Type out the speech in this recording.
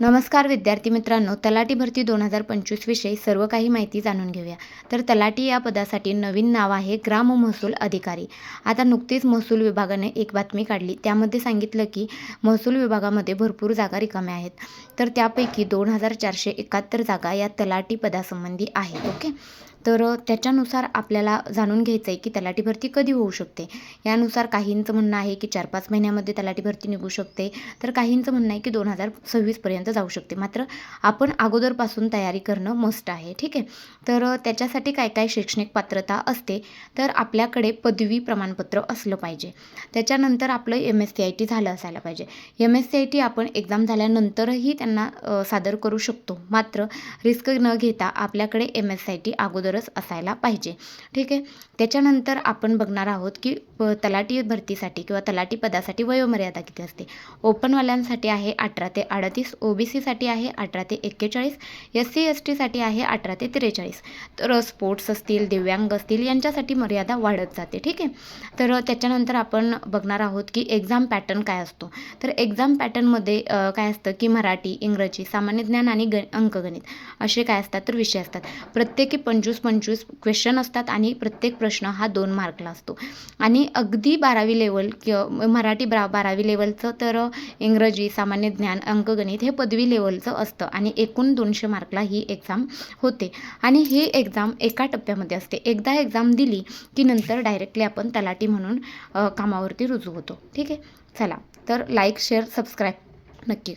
नमस्कार विद्यार्थी मित्रांनो तलाठी भरती दोन हजार पंचवीस विषयी सर्व काही माहिती जाणून घेऊया. तर तलाठी या पदासाठी नवीन नाव आहे ग्राम महसूल अधिकारी. आता नुकतीच महसूल विभागाने एक बातमी काढली. त्यामध्ये सांगितलं की महसूल विभागामध्ये भरपूर जागा रिकाम्या आहेत. तर त्यापैकी दोन हजार चारशे एकाहत्तर जागा या तलाठी पदासंबंधी आहेत ओके? तर त्याच्यानुसार आपल्याला जाणून घ्यायचं आहे की तलाठी भरती कधी होऊ शकते. यानुसार काहींचं म्हणणं आहे की चार पाच महिन्यामध्ये तलाठी भरती निघू शकते. तर काहींचं म्हणणं आहे की दोन हजार सव्वीसपर्यंत जाऊ शकते. मात्र आपण अगोदरपासून तयारी करणं मस्ट आहे. ठीक आहे? तर त्याच्यासाठी काय काय शैक्षणिक पात्रता असते? तर आपल्याकडे पदवी प्रमाणपत्र असलं पाहिजे. त्याच्यानंतर आपलं M S C I T झालं असायला पाहिजे. M S C I T आपण एक्झाम झाल्यानंतरही त्यांना सादर करू शकतो. मात्र रिस्क न घेता आपल्याकडे M S C I T अगोदर अगोदरच असायला पाहिजे. ठीक आहे? त्याच्यानंतर आपण बघणार आहोत की तलाटी तलाठी भरतीसाठी किंवा तलाठी पदासाठी वयोमर्यादा किती असते? ओपनवाल्यांसाठी आहे अठरा ते अडतीस ओ बी सीसाठी आहे अठरा ते एक्केचाळीस एस सी एस टीसाठी आहे अठरा ते त्रेचाळीस. तर स्पोर्ट्स असतील दिव्यांग असतील यांच्यासाठी मर्यादा वाढत जाते. ठीक आहे? तर त्याच्यानंतर आपण बघणार आहोत की एक्झाम पॅटर्न काय असतो? तर एक्झाम पॅटर्नमध्ये काय असतं की मराठी इंग्रजी सामान्य ज्ञान आणि ग अंकगणित असे काय असतात? तर विषय असतात. प्रत्येकी पंचवीस पंचवीस क्वेश्चन असतात आणि प्रत्येक प्रश्न हा दोन मार्कला असतो. आणि अगदी बारावी लेवल किंवा मराठी ब्रा बारावी लेवलचं तर इंग्रजी सामान्य ज्ञान अंकगणित हे पदवी लेवलचं असतं आणि एकूण दोनशे मार्कला ही एक्झाम होते. आणि ही एक्झाम एका टप्प्यामध्ये असते. एकदा एक्झाम दिली की नंतर डायरेक्टली आपण तलाठी म्हणून कामावरती रुजू होतो. ठीक आहे? चला. तर लाईक शेअर सबस्क्राईब नक्की.